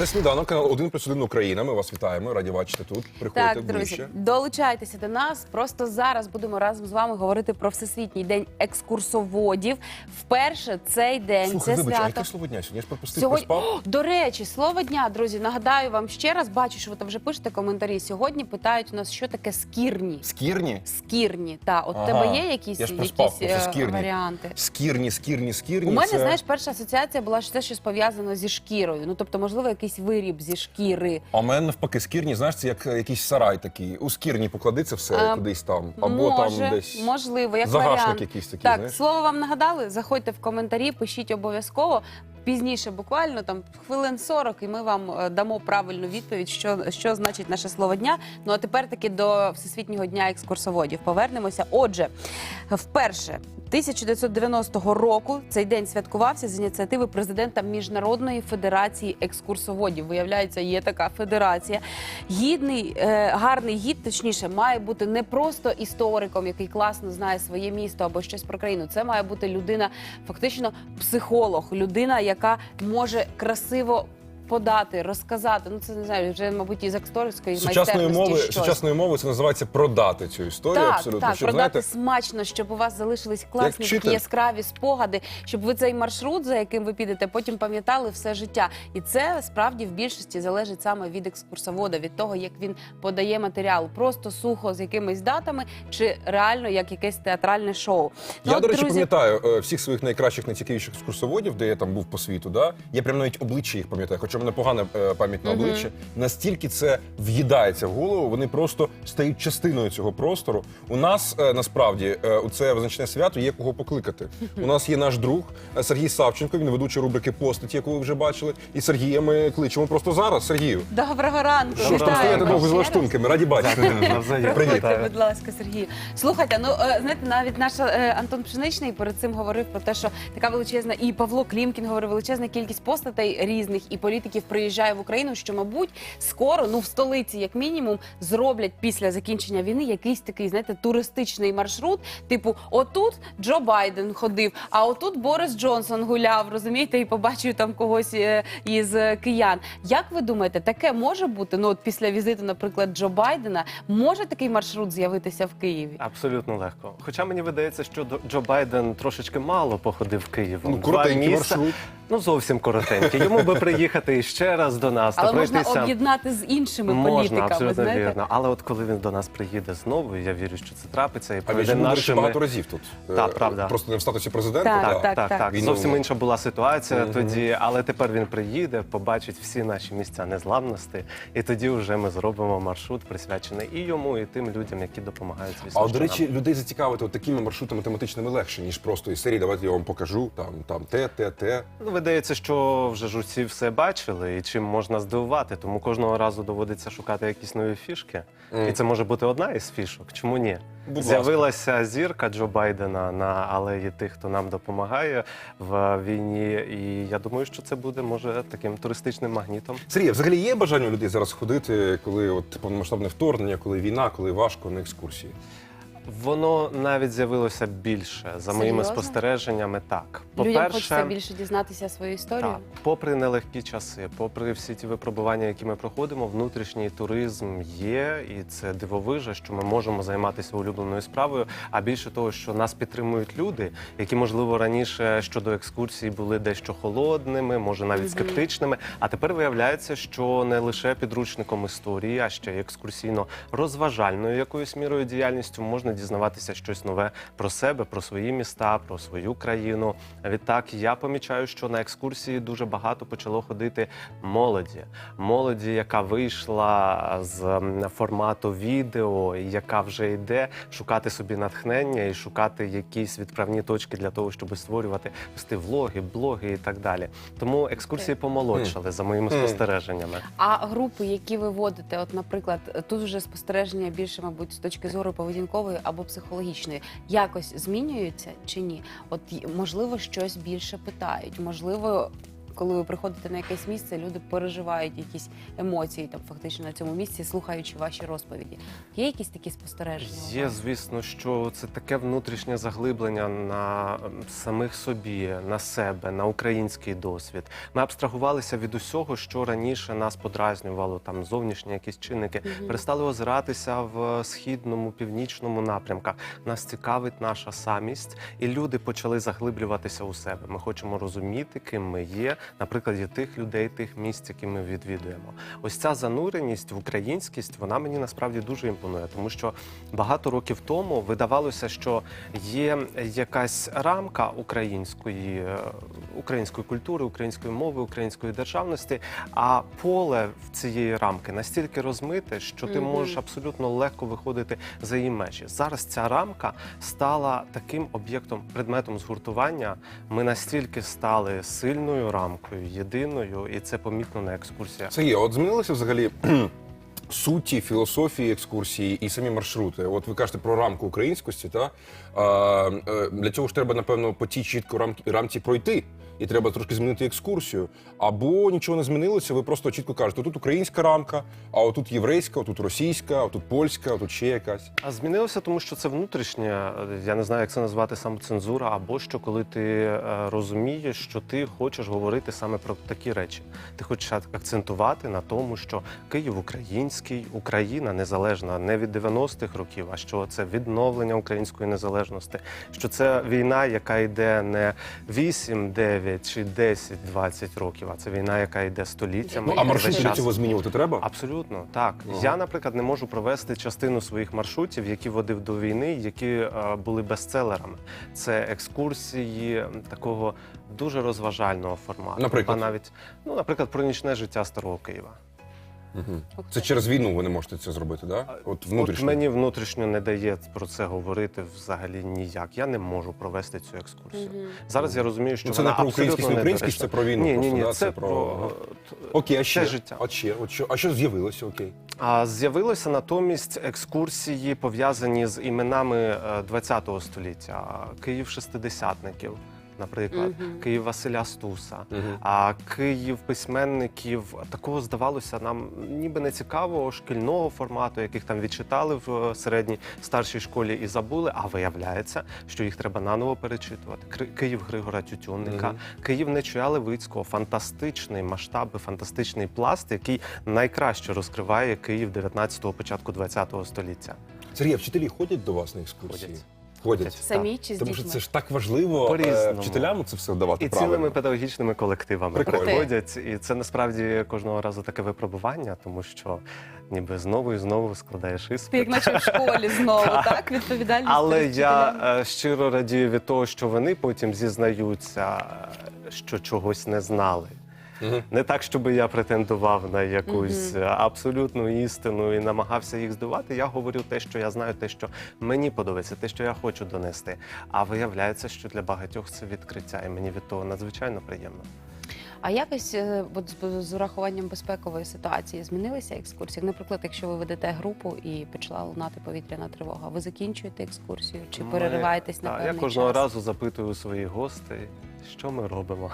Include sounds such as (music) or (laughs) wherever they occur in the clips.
Це сніданок, канал 1 плюс 1 Україна. Ми вас вітаємо. Раді бачити тут. Приходьте Так, друзі, ближче. долучайтеся до нас. Просто зараз будемо разом з вами говорити про всесвітній день екскурсоводів. Вперше цей день Слухай, це вибач, а свято. яке слово дня сьогодні? Я ж пропустив, Сьогодні проспав. О, до речі, слово дня, друзі. Нагадаю вам ще раз. Бачу, що ви там вже пишете коментарі. Сьогодні питають у нас, що таке скірні. Скірні? Скірні, та от Ага. тебе є якісь, Я ж проспав, якісь е, скірні. варіанти? Скірні, скірні, скірні. У мене, це... знаєш, перша асоціація була, що це щось пов'язано зі шкірою. Ну тобто, можливо, якийсь виріб зі шкіри. А у мене навпаки, скірні, знаєш, це як е, якийсь сарай такий. У скірні поклади це все А, кудись там. Або Може, там десь. можливо, як загашник варіант. якийсь такий, Так, знаєш? слово вам нагадали. Заходьте в коментарі, пишіть обов'язково. Пізніше, буквально там хвилин 40, і ми вам е, дамо правильну відповідь, що, що значить наше слово дня. Ну а тепер таки до Всесвітнього дня екскурсоводів повернемося. Отже, вперше 1990 року цей день святкувався з ініціативи президента Міжнародної федерації екскурсоводів. Виявляється, є така федерація. Гідний, е, гарний гід, точніше, має бути не просто істориком, який класно знає своє місто або щось про країну. Це має бути людина, фактично психолог, людина, яка може красиво. Подати, розказати, ну це не знаю, вже мабуть із акторської Сучасної майстерності мови, щось. сучасної мови це називається продати цю історію. Так, абсолютно. так, Щоб, продати знаєте, смачно, щоб у вас залишились класні такі яскраві спогади, щоб ви цей маршрут, за яким ви підете, потім пам'ятали все життя. І це справді в більшості залежить саме від екскурсовода, від того, як він подає матеріал, просто сухо з якимись датами, чи реально як якесь театральне шоу. Ну, Я, от, до речі, пам'ятаю е, всіх своїх найкращих, найцікавіших екскурсоводів, де я там був по світу. Да? Я прям навіть обличчя їх пам'ятаю, хоча в мене погана е, пам'ять на обличчя. Настільки це в'їдається в голову, вони просто стають частиною цього простору. У нас е, насправді е, у це визначне свято є кого покликати. У нас є наш друг Сергій Савченко, він ведучий рубрики Постаті, яку ви вже бачили. І Сергія ми кличемо просто зараз. Сергію. Доброго ранку. Щоб там стояти довго з лаштунками. Раді бачити. Привіт. Проходьте, будь ласка, Сергію. Слухайте, ну знаєте, навіть наш Антон Пшеничний перед цим говорив про те, що така величезна, і Павло Клімкін говорив, величезна кількість постатей різних і політиків приїжджає в Україну, що, мабуть, скоро, ну в столиці, як мінімум, зроблять після закінчення війни якийсь такий, знаєте, туристичний маршрут. Типу, отут Джо Байден ходив, а отут Борис Джонсон гуляв, розумієте, і побачив там когось е, із е, киян. Як ви думаєте, таке може бути? Ну, от після візиту, наприклад, Джо Байдена, може такий маршрут з'явитися в Києві? Абсолютно легко. Хоча мені видається, що До- Джо Байден трошечки мало походив Києвом. Ну, Два місця- маршрут. Ну зовсім коротенький. Йому би приїхати ще раз до нас Але та можна пройтися. об'єднати з іншими Можна, політиками. абсолютно знаєте? вірно. Але от коли він до нас приїде знову, я вірю, що це трапиться і А він проведе був, до речі, нашими... багато разів тут. Так, Е, правда. Просто не в статусі президента. Так. Так, так, так. так. Він Зовсім інша була ситуація тоді, але тепер він приїде, побачить всі наші місця незламності, і тоді вже ми зробимо маршрут присвячений і йому, і тим людям, які допомагають А звісно. от, до що речі, людей зацікавити от такими маршрутами тематичними легше, ніж просто із серії давайте я вам покажу там, там те, те, те. Ну, видається, що вже ж усі все бачили, і чим можна здивувати, тому кожного разу доводиться шукати якісь нові фішки. Мгм. І це може бути одна із фішок. Чому ні? Будь ласка. З'явилася зірка Джо Байдена на алеї тих, хто нам допомагає в війні. І я думаю, що це буде може таким туристичним магнітом. Сергій, взагалі є бажання у людей зараз ходити, коли от повномасштабне вторгнення, коли війна, коли важко на екскурсії? Воно навіть з'явилося більше за моїми Серйозно? спостереженнями. Так, Людям хочеться більше дізнатися свою історію. Так, попри нелегкі часи, попри всі ті випробування, які ми проходимо, внутрішній туризм є, і це дивовижа, що ми можемо займатися улюбленою справою. А більше того, що нас підтримують люди, які можливо раніше щодо екскурсій були дещо холодними, може навіть скептичними. А тепер виявляється, що не лише підручником історії, а ще й екскурсійно розважальною якоюсь мірою діяльністю можна дізнаватися щось нове про себе, про свої міста, про свою країну. Відтак я помічаю, що на екскурсії дуже багато почало ходити молоді. Молоді, яка вийшла з формату відео, яка вже йде шукати собі натхнення і шукати якісь відправні точки для того, щоб створювати вести влоги, блоги і так далі. Тому екскурсії помолодшали за моїми спостереженнями. А групи, які ви водите, от, наприклад, тут вже спостереження більше, мабуть, з точки зору поведінкової або психологічної, якось змінюються чи ні? От можливо, щось більше питають, можливо. Коли ви приходите на якесь місце, люди переживають якісь емоції там фактично на цьому місці, слухаючи ваші розповіді. Є якісь такі спостереження? Є, звісно, що це таке внутрішнє заглиблення на ем, самих собі, на себе, на український досвід. Ми абстрагувалися від усього, що раніше нас подразнювало, там зовнішні якісь чинники. Перестали озиратися в східному, північному напрямках. Нас цікавить наша самість, і люди почали заглиблюватися у себе. Ми хочемо розуміти, ким ми є, на прикладі тих людей, тих місць, які ми відвідуємо. Ось ця зануреність в українськість, вона мені насправді дуже імпонує, тому що багато років тому видавалося, що є якась рамка української, е, української культури, української мови, української державності. А поле в цієї рамки настільки розмите, що ти Мгм. можеш абсолютно легко виходити за її межі. Зараз ця рамка стала таким об'єктом, предметом згуртування. Ми настільки стали сильною рамкою, єдиною, і це помітно на екскурсіях. Це є. От змінилися взагалі суті, філософії екскурсії і самі маршрути. От ви кажете про рамку українськості, та а, е, для цього ж треба, напевно, по тій чітко рамки, рамці пройти. І треба трошки змінити екскурсію. Або нічого не змінилося, ви просто чітко кажете, тут українська рамка, а отут єврейська, отут російська, а тут польська, а тут ще якась. А змінилося, тому що це внутрішня, я не знаю, як це назвати самоцензура, або що коли ти е, розумієш, що ти хочеш говорити саме про такі речі. Ти хочеш акцентувати на тому, що Київ український, Україна незалежна не від 90-х років, а що це відновлення української незалежності, що це війна, яка йде не 8, 9 чи 10, 20 років, а це війна, яка йде століттями. Ну а весь маршрути для цього змінювати треба? Абсолютно так. Ага. Я, наприклад, не можу провести частину своїх маршрутів, які водив до війни, які е, були бестселерами. Це екскурсії такого дуже розважального формату. Наприклад? А навіть, ну, наприклад, про нічне життя старого Києва. Ух Це через війну ви не можете це зробити, да? От внутрішньо. От мені внутрішньо не дає про це говорити взагалі ніяк. Я не можу провести цю екскурсію. Мгм. Зараз я розумію, що Ну, це вона не про українськість, не українськість, це про війну Ні, ні, просто, ні, да? це, Це про, про- е, Окей, а ще, це життя. А ще, от що, а що з'явилося? Окей. А з'явилося натомість екскурсії, пов'язані з іменами е, ХХ століття. Київ шестидесятників, наприклад. Київ Василя Стуса. А Київ письменників такого здавалося нам ніби не цікавого шкільного формату, яких там відчитали в е, середній старшій школі і забули. А виявляється, що їх треба наново перечитувати. Київ Григора Тютюнника. Київ Нечуя Левицького, фантастичний масштаби, фантастичний пласт, який найкраще розкриває Київ 19-го, початку 20-го століття. Сергій, вчителі ходять до вас на екскурсії? Ходять. Ходять. Самі чи з Тому що дітьми? це ж так важливо е, По-різному. вчителям це все давати І правильно. цілими педагогічними колективами Прикольно. приходять. І це насправді кожного разу таке випробування, тому що ніби знову і знову складаєш Ти іспит. як наче в школі знову, (laughs) так? Відповідальність. Але перед я вчителями. е, щиро радію від того, що вони потім зізнаються, е, що чогось не знали. Не так, щоб я претендував на якусь е, абсолютну істину і намагався їх здивувати. Я говорю те, що я знаю, те, що мені подобається, те, що я хочу донести. А виявляється, що для багатьох це відкриття, і мені від того надзвичайно приємно. А якось е, от з, урахуванням безпекової ситуації змінилися екскурсії? Наприклад, якщо ви ведете групу і почала лунати повітряна тривога, ви закінчуєте екскурсію чи Ми- перериваєтесь на Так, певний Я кожного час? разу запитую своїх гостей, що ми робимо.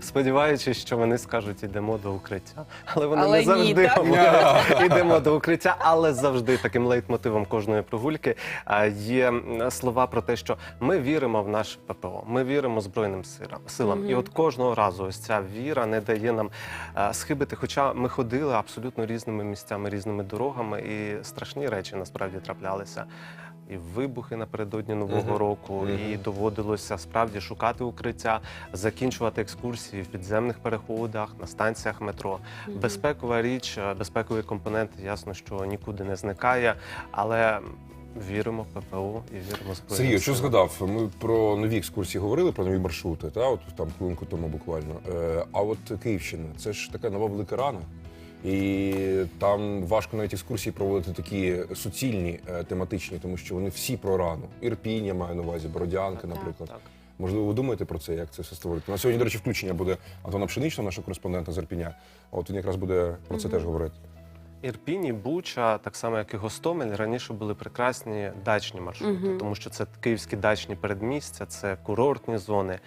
Сподіваючись, що вони скажуть, ідемо до укриття. Але вони Але не ні, завжди так? говорять, ідемо до укриття, але завжди таким лейтмотивом кожної прогульки а, є слова про те, що ми віримо в наше ППО, ми віримо Збройним силам. силам. І от кожного разу ось ця віра не дає нам а, схибити. Хоча ми ходили абсолютно різними місцями, різними дорогами, і страшні речі насправді траплялися. І вибухи напередодні нового року, і доводилося справді шукати укриття, закінчувати екскурсії в підземних переходах, на станціях метро. Безпекова річ, е, безпекові компоненти, ясно, що нікуди не зникає, але віримо в ППО і віримо в Збройні Сергій, що згадав? Ми про нові екскурсії говорили, про нові маршрути, та от там хвилинку тому буквально. Е, а от Київщина, це ж така нова велика рана. І там важко навіть екскурсії проводити такі суцільні, е, тематичні, тому що вони всі про рану. Ірпінь, я маю на увазі, Бородянка, наприклад. Так. Можливо, ви думаєте про це, як це все створити? На сьогодні, до речі, включення буде Антона Пшеничного, нашого кореспондента з Ірпіня. От він якраз буде про це теж говорити. Ірпінь і Буча, так само як і Гостомель, раніше були прекрасні дачні маршрути, тому що це київські дачні передмістя, це курортні зони.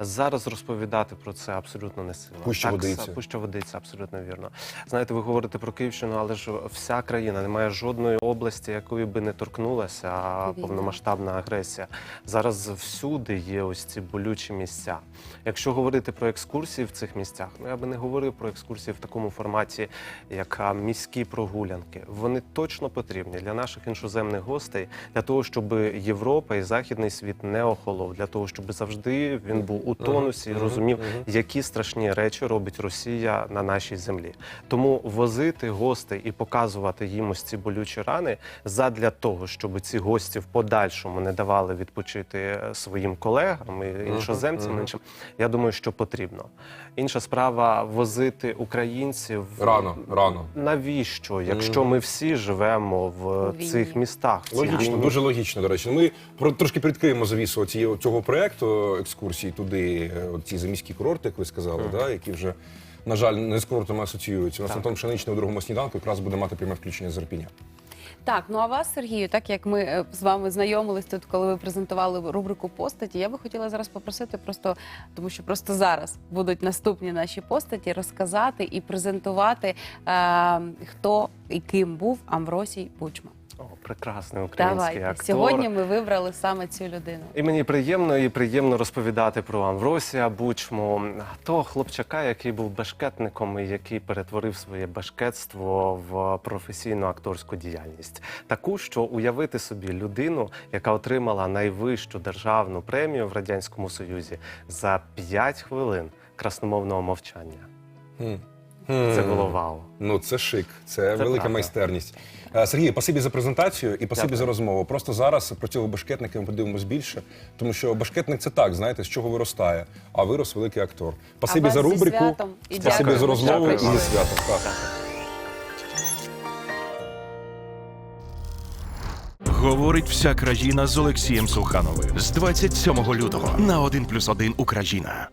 Зараз розповідати про це абсолютно не сила. Пуща Так, водиця. Пуща водиця, абсолютно вірно. Знаєте, ви говорите про Київщину, але ж вся країна немає жодної області, якої би не торкнулася повномасштабна агресія. Зараз всюди є ось ці болючі місця. Якщо говорити про екскурсії в цих місцях, ну я би не говорив про екскурсії в такому форматі, як міські прогулянки. Вони точно потрібні для наших іншоземних гостей, для того, щоб Європа і західний світ не охолов, для того, щоб завжди він був у тонусі і розумів, які страшні речі робить Росія на нашій землі. Тому возити гостей і показувати їм ось ці болючі рани задля того, щоб ці гості в подальшому не давали відпочити е, своїм колегам і іншоземцям. Іншим, я думаю, що потрібно. Інша справа возити українців Рано, рано. Навіщо, якщо ми всі живемо в війні. цих містах? в Логічно, дуже логічно, до речі. Ми про трошки відкриємо завісу цієї цього проекту екскурсії туди, е, от ці заміські курорти, як ви сказали, да, які вже, на жаль, не з курортами асоціюються. У нас Так. Антон Пшеничний у другому сніданку якраз буде мати пряме включення з Ірпіня. Так, ну а вас, Сергію, так як ми е, з вами знайомились тут, коли ви презентували рубрику постаті, я би хотіла зараз попросити просто, тому що просто зараз будуть наступні наші постаті, розказати і презентувати, е, хто і ким був Амвросій Бучма. О, прекрасний український Давайте актор. сьогодні ми вибрали саме цю людину. І мені приємно і приємно розповідати про Амвросія Бучму, того хлопчака, який був бешкетником і який перетворив своє бешкетство в професійну акторську діяльність. Таку, що уявити собі людину, яка отримала найвищу державну премію в радянському союзі за 5 хвилин красномовного мовчання. Це було вау. Ну, це шик, це, Це велика правда. майстерність. Е, Сергій, спасибі за презентацію і спасибі за розмову. Просто зараз про цього башкетника ми подивимось більше, тому що башкетник це так, знаєте, з чого виростає, а вирос великий актор. Спасибі за рубрику, святом спасибі за розмову і зі святом. Так. Говорить вся країна з Олексієм Сухановим з 27 лютого на 1+,1 Україна.